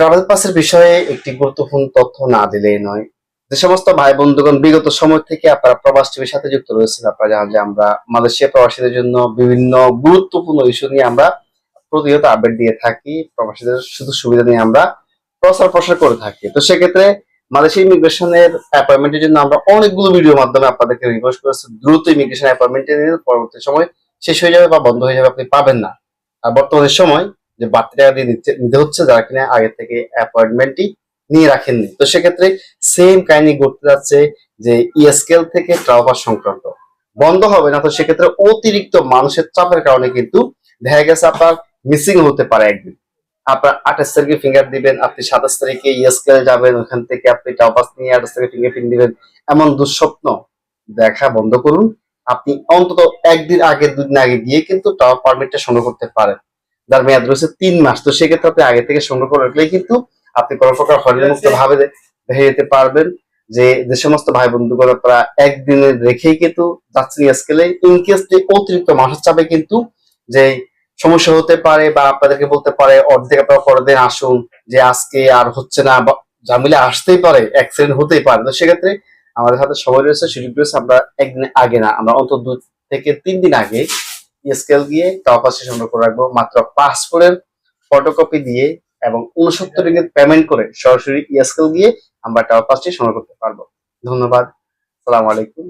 Travel পাসের বিষয়ে একটি গুরুত্বপূর্ণ তথ্য না দিলেই নয়। যে সমস্ত ভাই বন্ধুগণ বিগত সময় থেকে আপনারা প্রবাস টিভির সাথে যুক্ত রয়েছেন, আপনারা জানেন যে আমরা মালয়েশিয়া প্রবাসীদের জন্য বিভিন্ন গুরুত্বপূর্ণ ইস্যু নিয়ে আমরা প্রতিনিয়ত আপডেট দিয়ে থাকি। প্রবাসীদের শুধু সুবিধা নিয়ে আমরা প্রচার প্রসার করে থাকি। তো সেক্ষেত্রে মালয়েশিয়া ইমিগ্রেশনের অ্যাপয়েন্টমেন্টের জন্য আমরা অনেকগুলো ভিডিওর মাধ্যমে আপনাদেরকে রিকোয়েস্ট করেছি। দ্রুত ইমিগ্রেশন অ্যাপয়েন্টমেন্ট নিয়ে পরবর্তী সময় শেষ হয়ে যাবে বা বন্ধ হয়ে যাবে আপনি পাবেন না। আর বর্তমানের সময় যে বাড়তি টাকা দিয়ে নিতে হচ্ছে যারা কিনা আগে থেকে অ্যাপয়েন্টমেন্টই নিয়ে রাখেননি। তো সেক্ষেত্রে সেম কাহিনী ঘটতে যাচ্ছে যে ইএসকেল থেকে ট্রাভেল সংক্রান্ত। বন্ধ হবে না, তো সেক্ষেত্রে অতিরিক্ত মানুষের চাপের কারণে কিন্তু দেখা গেছে আপনার মিসিং হতে পারে একদিন। আপনার আঠাশ তারিখে ফিঙ্গার দিবেন, আপনি সাতাশ তারিখে ইএসকেল যাবেন, ওখান থেকে আপনি টাওপাস নিয়ে আঠাশ তারিখে ফিঙ্গারপ্রিন্ট দিবেন, এমন দুঃস্বপ্ন দেখা বন্ধ করুন। আপনি অন্তত একদিন আগে, দুদিন আগে গিয়ে কিন্তু টাওয়ার পারমিটটা সংগ্রহ করতে পারেন। যার মেয়াদ রয়েছে তিন মাস। তো সেক্ষেত্রে আপনি আগে থেকে সংগ্রহ করে রাখলেই কিন্তু আপনি কোনো প্রকার হরিমুক্ত ভাবে ভেবে যেতে পারবেন যে যে সমস্ত ভাই বন্ধুগণ আপনারা একদিনে রেখেই কিন্তু যাচ্ছেন স্কেলে ইনকেস যে অতিরিক্ত মাসের চাপে কিন্তু যে সমস্যা হতে পারে বা আপনাদেরকে বলতে পারে অর্ধেক আপনারা পরের দিন আসুন যে আজকে আর হচ্ছে না বা ঝামেলা আসতেই পারে অ্যাক্সিডেন্ট হতেই পারে। তো সেক্ষেত্রে আমাদের হাতে সময় রয়েছে সুযোগ রয়েছে আমরা একদিন আগে না আমরা অন্তত দু থেকে তিন দিন আগে স্কেল গিয়ে টাওয়াপাসে সংগ্রহ করে রাখব। মাত্র পাসপোর্টের ফটোকপি দিয়ে এবং উনসত্তর রিঙ্গিত পেমেন্ট করে সরাসরি ইএসকেল দিয়ে আমরা টাওয়ার পাসটি সংগ্রহ করতে পারব। ধন্যবাদ। সালাম আলাইকুম।